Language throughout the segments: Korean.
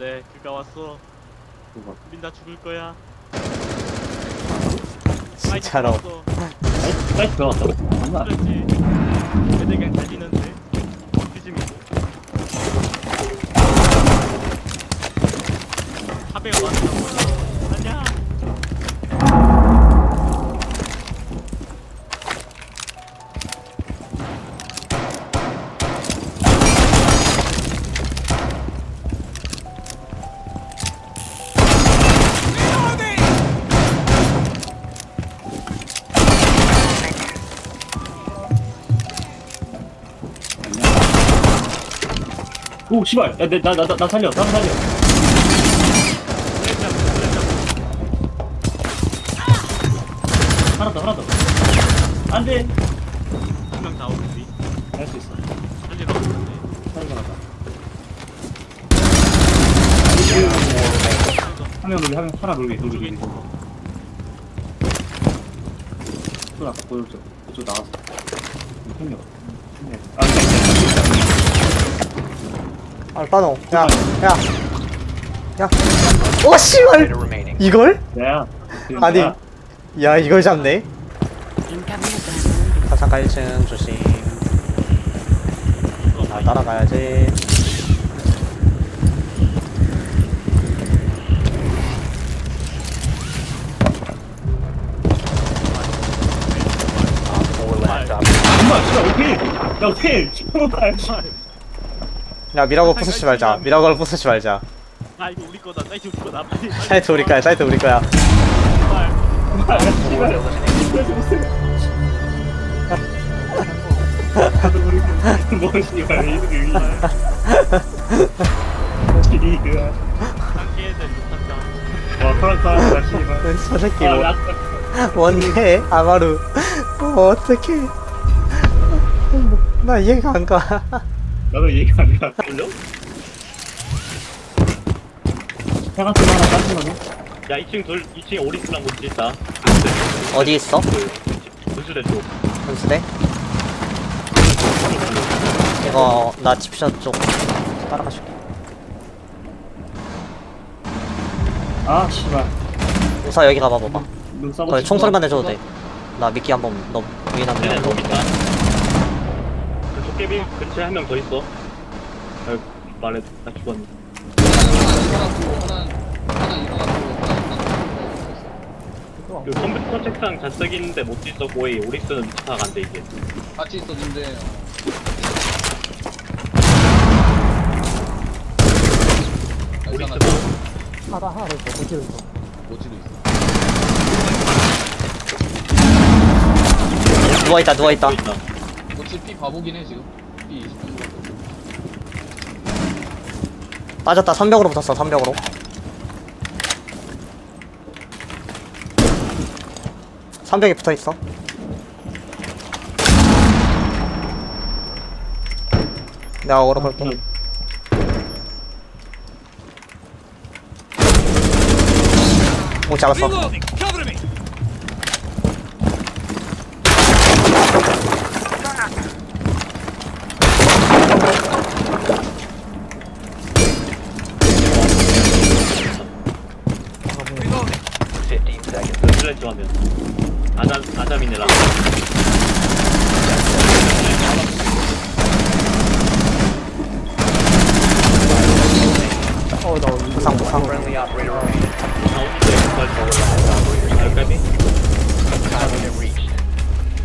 안돼 그가 왔어. 뭐가? 우린 다 죽을 거야. 진짜로. 사이트, 사이트 들어갔다고? 장난 아니야. 그렇지. 애들이 달리는데. 뒤집이고 하배가 왔다고 아냐 오, 씨발! 야, 내, 나, 나, 나, 나 살려, 나 살려. 하나 더, 하나 더. 안 돼! 한명 다 오는데 할수 있어. 살리러 왔는데 살려 나가. 한명 놀기, 한명 하나 놀기, 놀기, 놀기. 또 아까 보여줬죠. 그쪽 나왔어. 생겨. 아, 있다, 있다, 알바노 야야 야. 오 씨발 이걸? 야, 아니. 야, 야 이걸 잡네 가상가 1층 조심 나 따라가야지 진짜 오케이. 야, 오케이. 야 미라고 부수지 말자 미라고 부수지 말자 아 이거 우리 거다 사이트 우리 거다 빨리 빨리 사이트 우리 거야 사이트 우리 거야 빨리. 뭐 씨발 이득이 지리가 함께 애들 욕한다 와 프랑스다 씨발 저 새끼 아, 뭐 나- 원해 아마루 어, 어떡해 나 이해가 안가 나도 이해가 안 가 돌려? 해가지고 하나 딴짓하네 야 2층 돌 2층에 오리스랑 못지 있다. 어디 있어? 그 분수대 쪽. 분수대? 이거 나 집샷 쪽 따라가줄게. 아 씨발. 우사 여기 가봐 봐봐. 눈 싸고 거기 총소리만 내줘도 돼 나 미끼 한번 너 위인하면 쟤네 거기 있다. 그 도깨비 근처에 한 명 더 있어. 아 말해 나 죽었네. 그 컴퓨터 책상 잔뜩 있는데 못 있었고 이 오리스는 위치 파악 안돼 이게 같이 있었는데. 어. 오리스 알잖아. 뭐 모지도 있어. 누워있다. 누워있다 모지 피 바보긴 해 지금. 피 20. 빠졌다. 선벽으로 붙었어 선벽으로. 선벽에 붙어있어. 내가 어그로 볼게. 오 잡았어 부상 부상 여기까지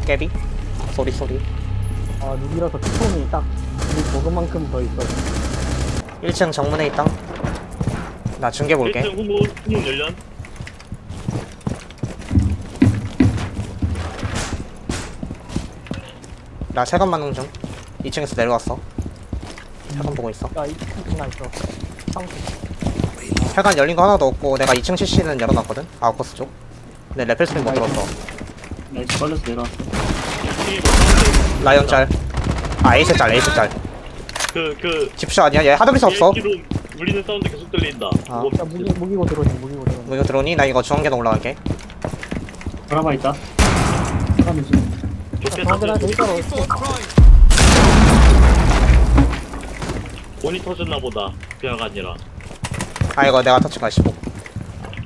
깨비? 소리 소리. 아, 룩이라서 총이 딱, 이 조금만큼 더 있어요. 1층 정문에 있다. 나 중계 볼게. 1층 후문 후문 열련 나 세관 만능 중. 2층에서 내려왔어. 세관 보고 있어. 야, 이 하나 있어. 상수. 세관 열린 거 하나도 없고 내가 2층 CC는 열어놨거든? 아웃코스 쪽. 근데 레펠 스핀 못 들었어. 나 이제 걸려서 내려왔어. 라이언 짤아 에이스 짤 에이스 짤. 그 그 집쇼 아니야? 얘 하드리스 없어? 로 울리는 사운드 계속 들린다. 아. 뭐 야, 무기, 무기고 들어오니, 무기고 들어오니. 뭐 이거 들어오니? 나 이거 중앙계단 올라갈게. 드라마 있다 사람 있어. 좋게 저한테 사운드 일자로 있어. 모니터 줬나 보다 그냥 아니라 아 이거 내가 터치 가 15.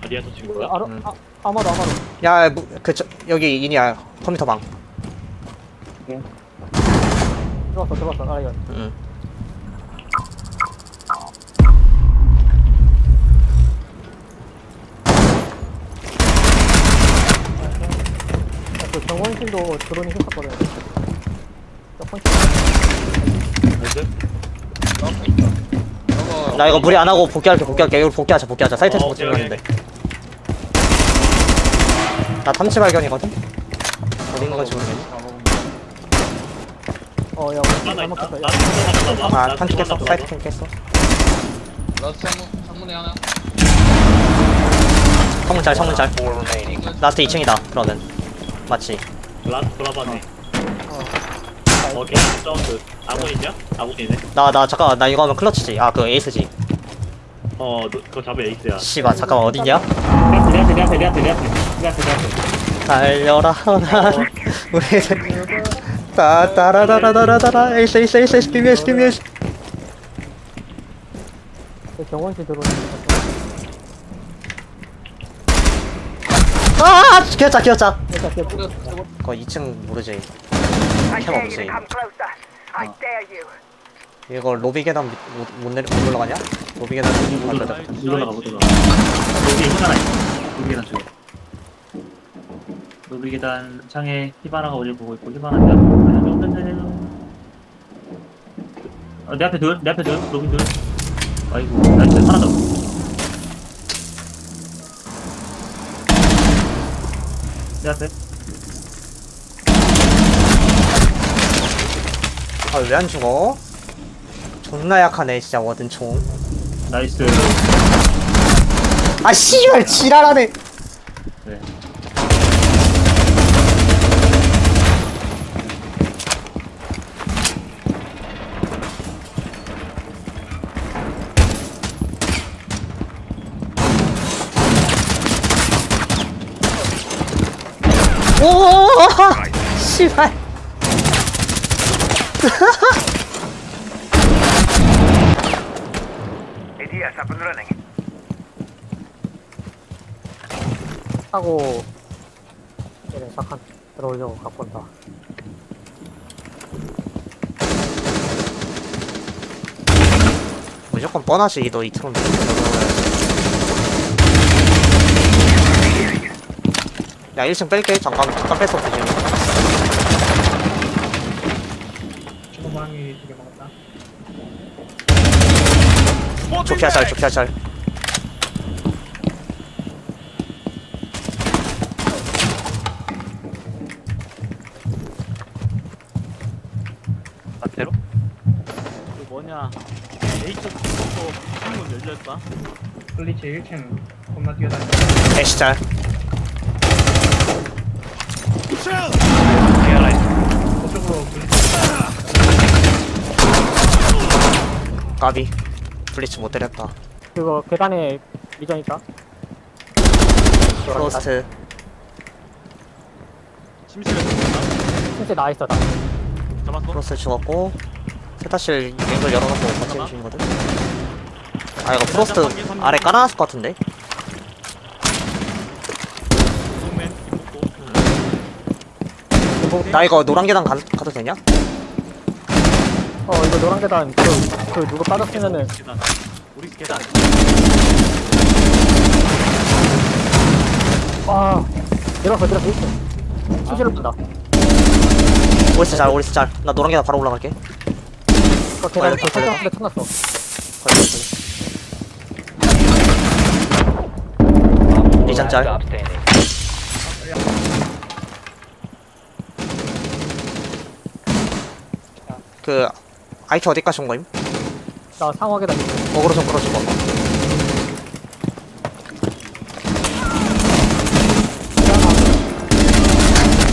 어디에서 친 거야? 아로, 음. 아, 아마도 아마도. 야, 무, 그, 저, 여기 인이야. 컴퓨터 방. 들어왔어, 들어왔어. 아, 이거. 응. 야, 그 정원실도 드론이 했었거든. 저 펀치. 나이스. 저거 나 이거 무리 안 하고 복귀할게, 복귀할게. 이거 복귀하자, 복귀하자. 사이트에서 어, 못 오케이, 찍었는데. 나 탐지 발견이거든? 건지 모르겠네. 어, 야, 우리 하나 잘 있다. 야, 하나 아, 나 탐지 깼어. 사이트. 캠 깼어. 라스트 창문 창문에 하나. 창문 잘, 창문 잘. Four remaining. 라스트 2층이다, 그러면. 맞지? 라스트 돌아봤네. 어. 오케이. 사운드. 아군 있냐? 아군이네. 나, 나, 잠깐, 나 이거 하면 클러치지. 아, 그 에이스지. 어, 너, 그거 잡으면 에이스야. 씨발, 잠깐만, 어디냐? 내 앞에 내 앞에 내 앞에 내 앞에 내 앞에 내 앞에 달려라, 난. 우리들. 따, 따라라라라라라. 에이스, 에이스, 에이스, 에이스, 비밀, 에이스, 비밀, 에이스. 그 정원실 드론이 있었어. 아! 그 그래 저거 그거 2층 모르지. I 캠 dare you 없지. to come closer. I dare you. 이거 로비 계단 못, 못, 못 내려, 못 올라가냐? 로비 계단 못 올라가. 못 올라가 못 올라가 로비 하나 있어 로비 계단 쪽에 로비 계단 창에 히바나가 어딜 보고 있고 히바나가 어, 내 앞에 둘 내 앞에 둘 로비 둘 아이고 나이스 하나 더 내 앞에 아, 왜 안 죽어? 존나 약하네, 진짜, 워든 총. 나이스 아, 씨발, 지랄하네! 네. 오! 씨발. ADS up and running. 하고 얘네 잠깐 들어오려고 갖고 온다. 무조건 뻔하지, 너 이트론. 야, 1층 뺄게. 잠깐, 잠깐 뺐어, 지금. 좋게 하잘, 좋게 하잘. 반대로? 그 뭐냐 A쪽 쪽도 창문 열렸다 블리치 1층 겁나 뛰어다니 애쉬 잘. 저쪽으로 블리치 까비. 블리츠 못 때렸다. 그거 계단에 미전 있다. 프로스트. 침실에 들어갔다 진짜 나 있어 나. 잡았어? 프로스트 죽었고. 세타실 앵글 열어놓고 같이 해주시거든. 아, 이거 프로스트 아래 깔아놨을 것 같은데? 김복고 나 이거 노란 계단 가, 가도 되냐? 어 이거 노란 계단 그, 그 누구 빠졌으면은 계단 우리 계단 와 내려서 내려서 1층. 수시로 뜬다. 오리스 잘, 오리스 잘. 나 노란 계단 바로 올라갈게. 그 계단 걸렸다, 그 설정. 한대 쳐놨어. 걸려, 걸려. 리전 짤. Stop standing. 그, 아이큐 어디까지 온 거임? 나 있어. 어그로 좀 끌어주고.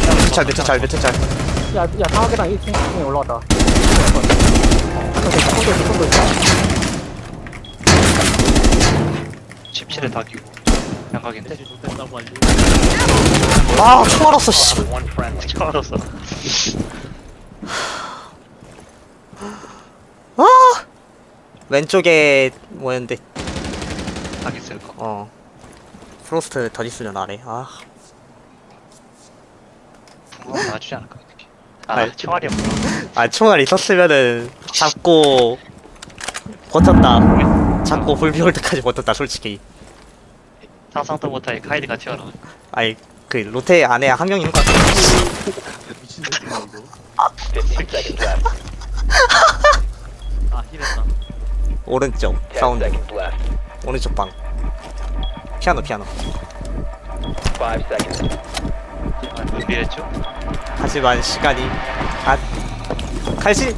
몇 짤, 몇짤 몇짤 야, 야 계단 1층 1층에 올라왔다. 17에 다 끼고. 양각인데? 아, 총 알았어, 씨. 처음 알았어. 아! 왼쪽에 뭐였는데? 어. 프로스트 더 있으면 아래. 아. 붕어 놔주지 않을까. 아 아이. 총알이 없구나. 아 총알 있었으면은 잡고 버텼다. 잡고 불비올 때까지 버텼다 솔직히. 상상도 못하게 카이드가 튀어나 아니 그 로테 안에 한 명이 한것 같아. 미친 새끼야 이거. 15 seconds left. 아 힐했다. 오른쪽 10 사운드 seconds left. 오른쪽 방 피아노 피아노 5 seconds. 아, 분비했죠? 하지만 시간이 아 칼시 Is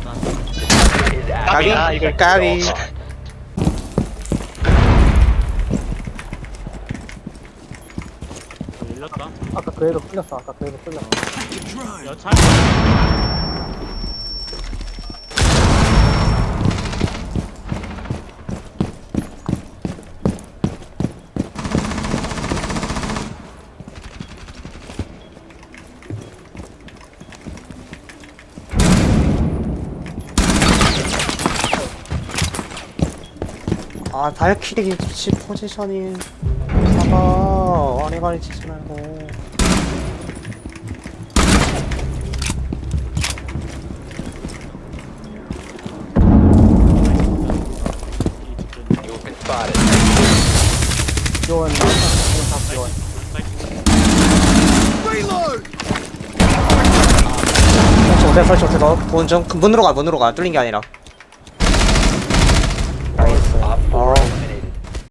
까비 아, 이걸 까비 밀렸다. 아까 그 애도 끌렸어 아까 그 애도 끌렸어 여차. 아 발키리 위치 포지션이 사가 아래가리 치지 말고. You've been spotted. 나왔다 다 지원 설치 못해 설치. 못해 너 본중 그 문으로 가 문으로 가. 뚫린 게 아니라